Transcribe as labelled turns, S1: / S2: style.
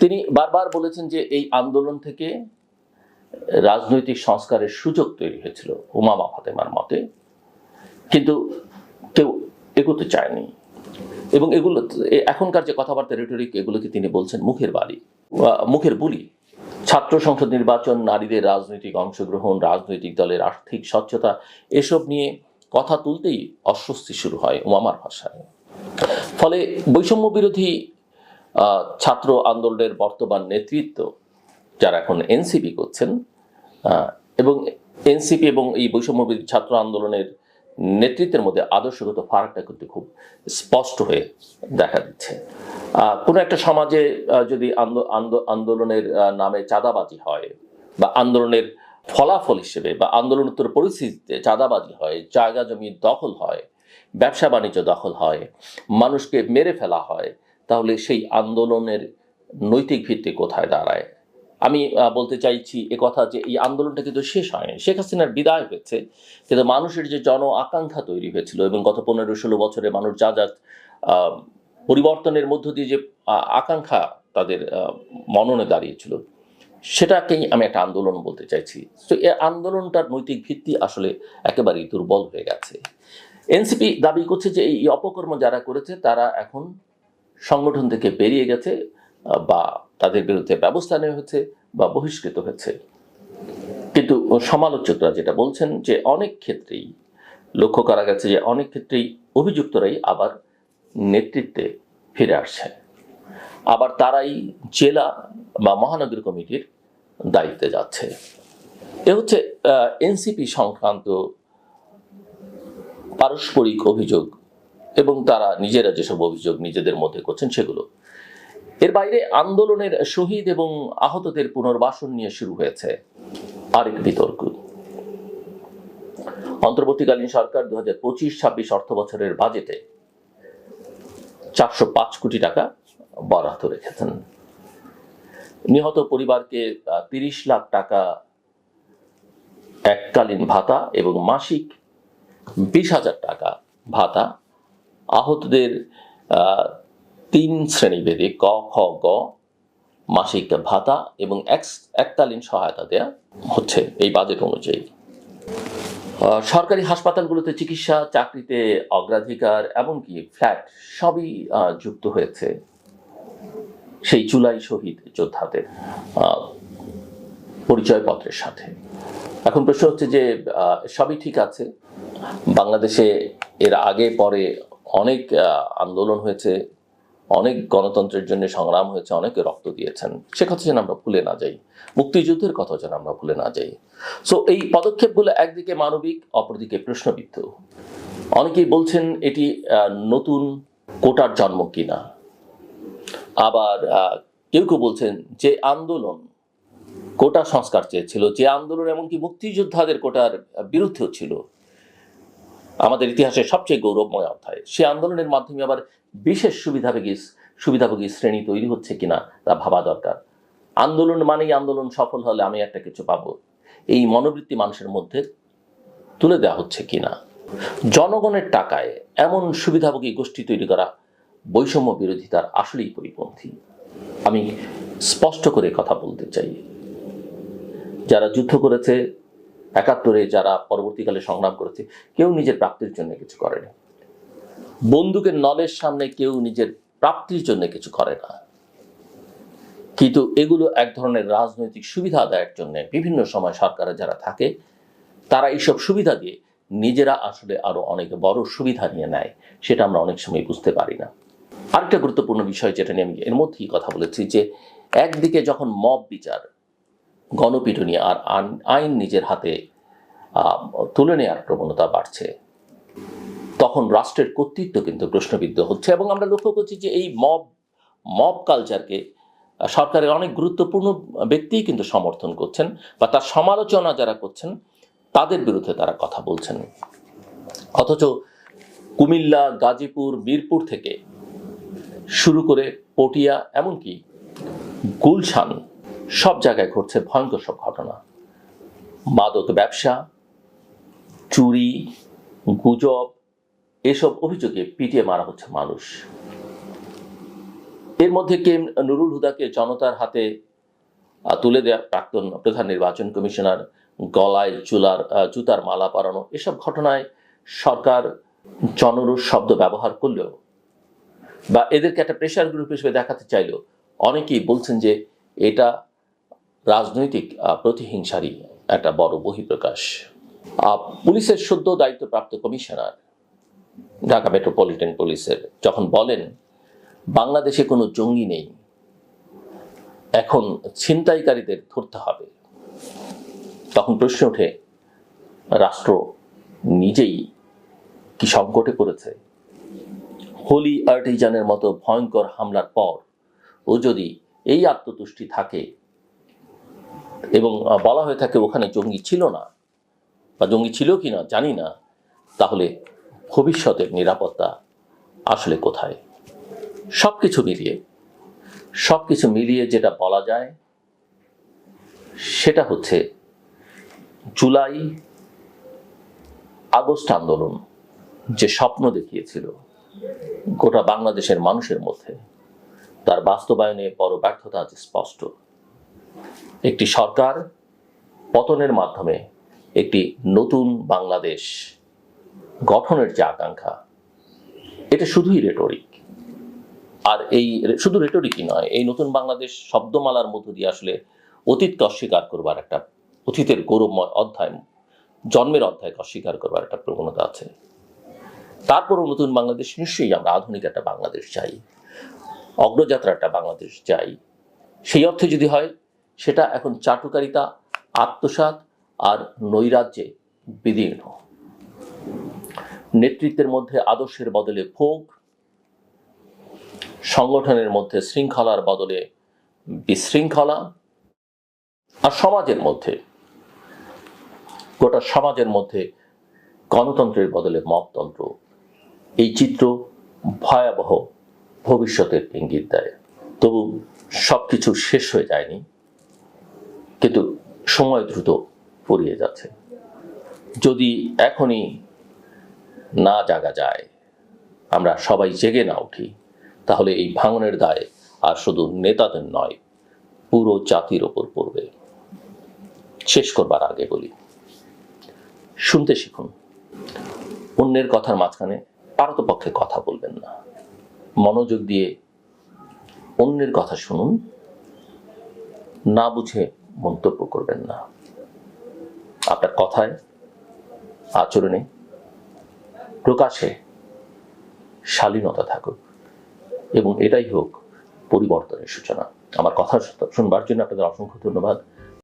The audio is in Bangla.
S1: তিনি বারবার বলেছেন যে এই আন্দোলন থেকে রাজনৈতিক সংস্কারের সুযোগ তৈরি হয়েছিল উমামা ফাতেমার মতে। কিন্তু কেউ এগোতে চায়নি। এবং এগুলো এখনকার যে কথাবার্তা রেটরিক এগুলোকে তিনি বলছেন মুখের বাড়ি মুখের বুলি। ছাত্র সংসদ নির্বাচন, নারীদের রাজনৈতিক অংশগ্রহণ, রাজনৈতিক দলের আর্থিক স্বচ্ছতা, এসব নিয়ে কথা তুলতেই অস্বস্তি শুরু হয় উমামার ভাষায়। ফলে বৈষম্য বিরোধী ছাত্র আন্দোলনের বর্তমান নেতৃত্ব যারা এখন এনসিপি করছেন এবং এনসিপি এবং এই বৈষম্য ছাত্র আন্দোলনের নেতৃত্বের মধ্যে আদর্শগত ফারাকটা কিন্তু খুব স্পষ্ট হয়ে দেখা দিচ্ছে। কোনো একটা সমাজে যদি আন্দো- আন্দো- আন্দোলনের নামে চাঁদাবাজি হয় বা আন্দোলনের ফলাফল হিসেবে বা আন্দোলনোত্তর পরিস্থিতিতে চাঁদাবাজি হয়, জায়গা জমি দখল হয় ব্যবসা বাণিজ্য দখল হয়, মানুষকে মেরে ফেলা হয় তাহলে সেই আন্দোলনের নৈতিক ভিত্তি কোথায় দাঁড়ায়? আমি বলতে চাইছি কথা যে এই আন্দোলনটা কিন্তু শেষ হয়নি। শেখ হাসিনার বিদায় হয়েছে, কিন্তু মানুষের যে জন আকাঙ্ক্ষা তৈরি হয়েছিল এবং গত পনেরো ষোলো বছরে মানুষ যা যা পরিবর্তনের মধ্য দিয়ে যে আকাঙ্ক্ষা তাদের মননে দাঁড়িয়েছিল, সেটাকেই আমি একটা আন্দোলন বলতে চাইছি। তো এই আন্দোলনটার নৈতিক ভিত্তি আসলে একেবারেই দুর্বল হয়ে গেছে। এনসিপি দাবি করছে যে এই অপকর্ম যারা করেছে তারা এখন সংগঠন থেকে বেরিয়ে গেছে বা তাদের বিরুদ্ধে ব্যবস্থা নেওয়া হয়েছে বা বহিষ্কৃত হয়েছে। কিন্তু সমালোচকরা যেটা বলছেন যে অনেক ক্ষেত্রেই, লক্ষ্য করা গেছে যে অনেক ক্ষেত্রেই অভিযুক্তরাই আবার নেতৃত্বে ফিরে আসছে। আবার তারাই জেলা বা মহানগর কমিটির দায়িত্বে যাচ্ছে। এ হচ্ছে এনসিপি সংক্রান্ত পারস্পরিক অভিযোগ। এবং তারা নিজেরা যেসব অভিযোগ নিজেদের মধ্যে করছেন সেগুলো। এর বাইরে আন্দোলনের শহীদ এবং আহতদের পুনর্বাসন নিয়ে শুরু হয়েছে আরেক বিতর্ক। অন্তর্বর্তীকালীন সরকার দু হাজার পঁচিশ ছাব্বিশ অর্থ বছরের বাজেটে চারশো পাঁচ কোটি টাকা বরাদ্দ রেখেছেন। নিহত পরিবারকে তিরিশ লাখ টাকা এককালীন ভাতা এবং মাসিক বিশ হাজার টাকা ভাতা আহতদের তিন শ্রেণীভেদে ক, খ, গ মাসিক ভাতা এবং এক- এককালীন সহায়তা দেয়া হচ্ছে এই বাজেট অনুযায়ী। সরকারি হাসপাতালগুলোতে চিকিৎসা, চাকরিতে অগ্রাধিকার এমনকি ফ্ল্যাট সবই যুক্ত হয়েছে সেই জুলাই শহীদ যোদ্ধাদের পরিচয়পত্রের সাথে। এখন প্রশ্ন হচ্ছে যে সবই ঠিক আছে? বাংলাদেশে এর আগে পরে অনেক আন্দোলন হয়েছে, অনেক গণতন্ত্রের জন্য সংগ্রাম হয়েছে, অনেকে রক্ত দিয়েছেন। সে কথা যেন আমরা ভুলে না যাই। মুক্তিযুদ্ধের কথা যেন আমরা ভুলে না যাই। সো এই পদক্ষেপগুলো একদিকে মানবিক, অপরদিকে প্রশ্নবিদ্ধ। অনেকেই বলছেন এটি নতুন কোটার জন্ম কিনা। আবার কেউ কেউ বলছেন যে আন্দোলন কোটা সংস্কার চেয়েছিল, যে আন্দোলন এমনকি মুক্তিযোদ্ধাদের কোটার বিরুদ্ধেও ছিল। আমাদের ইতিহাসের সবচেয়ে গৌরবময় অধ্যায়। সে আন্দোলনের মাধ্যমে আবার বিশেষ সুবিধাভোগী সুবিধাভোগী শ্রেণি তৈরি হচ্ছে কিনা তা ভাবা দরকার। আন্দোলন মানেই আন্দোলন সফল হলে আমি একটা কিছু পাবো। এই মনোবৃত্তি মানুষের মধ্যে তুলে দেওয়া হচ্ছে কিনা? জনগণের টাকায় এমন সুবিধাভোগী গোষ্ঠী তৈরি করা বৈষম্য বিরোধিতার আসলেই পরিপন্থী। আমি স্পষ্ট করে কথা বলতে চাই। যারা যুদ্ধ করেছে একাত্তরে যারা পরবর্তীকালে সংগ্রাম করেছে, কেউ নিজের প্রাপ্তির জন্য কিছু করেনি। বন্দুকের নলের সামনে কেউ নিজের প্রাপ্তির জন্য কিছু করে না। কিন্তু এগুলো এক ধরনের রাজনৈতিক সুবিধা আদায়ের জন্য বিভিন্ন সময় সরকারে যারা থাকে, তারা এইসব সুবিধা দিয়ে নিজেরা আসলে আরও অনেক বড় সুবিধা নিয়ে নেয়, সেটা আমরা অনেক সময় বুঝতে পারি না। আরেকটা গুরুত্বপূর্ণ বিষয় যেটা নিয়ে আমি এর মধ্যেই কথা বলেছি যে, একদিকে যখন মব বিচার গণপিটুনি আর আইন- নিজের হাতে তুলে নেওয়ার প্রবণতা বাড়ছে। তখন রাষ্ট্রের কর্তৃত্ব কিন্তু প্রশ্নবিদ্ধ হচ্ছে এবং আমরা লক্ষ্য করছি যে এই মব মব কালচারকে সরকারের অনেক গুরুত্বপূর্ণ ব্যক্তিই কিন্তু সমর্থন করছেন বা তার সমালোচনা যারা করছেন, তাদের বিরুদ্ধে তারা কথা বলছেন। অথচ কুমিল্লা, গাজীপুর, মিরপুর থেকে শুরু করে পটিয়া, এমনকি গুলশান সব জায়গায় ঘটছে ভয়ঙ্কর সব ঘটনা। মাদক, ব্যবসা, চুরি, গুজব, এসব অভিযোগে পিটিয়ে মারা হচ্ছে মানুষ। এর মধ্যে কে? নুরুল হুদাকে জনতার হাতে তুলে দেওয়া প্রাক্তন প্রধান নির্বাচন কমিশনার, গলায় চুলার জুতার মালা পরানো এসব ঘটনায় সরকার জনরোষ শব্দ ব্যবহার করলেও বা এদেরকে একটা প্রেশার গ্রুপ হিসেবে দেখাতে চাইলেও অনেকেই বলছেন যে এটা রাজনৈতিক প্রতিহিংসারই একটা বড় বহিঃপ্রকাশ। পুলিশের সদ্য দায়িত্বপ্রাপ্ত কমিশনার, ঢাকা মেট্রোপলিটন পুলিশের, যখন বলেন, বাংলাদেশে কোনো জঙ্গি নেই, এখন ছিনতাইকারীদের ধরতে হবে। তখন প্রশ্ন ওঠে, রাষ্ট্র নিজেই কি সংকটে পড়েছে? হোলি আর্টিজানের মতো ভয়ঙ্কর হামলার পর ও যদি এই আত্মতুষ্টি থাকে এবং বলা হয়ে থাকে ওখানে জঙ্গি ছিল না বা জঙ্গি ছিল কি না জানি না, তাহলে ভবিষ্যতের নিরাপত্তা আসলে কোথায়? সব কিছু মিলিয়ে সব কিছু মিলিয়ে যেটা বলা যায়, সেটা হচ্ছে জুলাই আগস্ট আন্দোলন যে স্বপ্ন দেখিয়েছিল গোটা বাংলাদেশের মানুষের মধ্যে। তার বাস্তবায়নে বড় ব্যর্থতা আজ স্পষ্ট। একটি সরকার পতনের মাধ্যমে একটি নতুন বাংলাদেশ গঠনের যে আকাঙ্ক্ষা, এটা শুধুই রেটরিক আর এই শুধু রেটরিকই নয়, এই নতুন বাংলাদেশ শব্দমালার মধ্য দিয়ে আসলে অতীতকে অস্বীকার করবার একটা, অতীতের গৌরবময় অধ্যায়, জন্মের অধ্যায়কে অস্বীকার করবার একটা প্রবণতা আছে। তারপরও নতুন বাংলাদেশ নিশ্চয়ই আমরা আধুনিক একটা বাংলাদেশ চাই অগ্রযাত্রা একটা বাংলাদেশ চাই। সেই অর্থে যদি হয় সেটা এখন চাটুকারিতা, আত্মসাৎ আর নৈরাজ্যে বিদীর্ণ। নেতৃত্বের মধ্যে আদর্শের বদলে ভোগ সংগঠনের মধ্যে শৃঙ্খলার বদলে বিশৃঙ্খলা, আর সমাজের মধ্যে, গোটা সমাজের মধ্যে গণতন্ত্রের বদলে মপতন্ত্র। এই চিত্র ভয়াবহ ভবিষ্যতের ইঙ্গিত দেয়। তবু সবকিছু শেষ হয়ে যায়নি। কিন্তু সময় দ্রুত ফুরিয়ে যাচ্ছে। যদি এখনই না জাগা যায়, আমরা সবাই জেগে না উঠি, তাহলে এই ভাঙনের দায় আর শুধু নেতাদের নয়, পুরো জাতির ওপর পড়বে। শেষ করবার আগে বলি, শুনতে শিখুন। অন্যের কথার মাঝখানে পারতপক্ষে কথা বলবেন না। মনোযোগ দিয়ে অন্যের কথা শুনুন, না বুঝে মন্তব্য করবেন না। আপনার কথায়, আচরণে প্রকাশে শালীনতা থাকুক এবং এটাই হোক পরিবর্তনের সূচনা। আমার কথা শুনবার জন্য আপনাদের অসংখ্য ধন্যবাদ।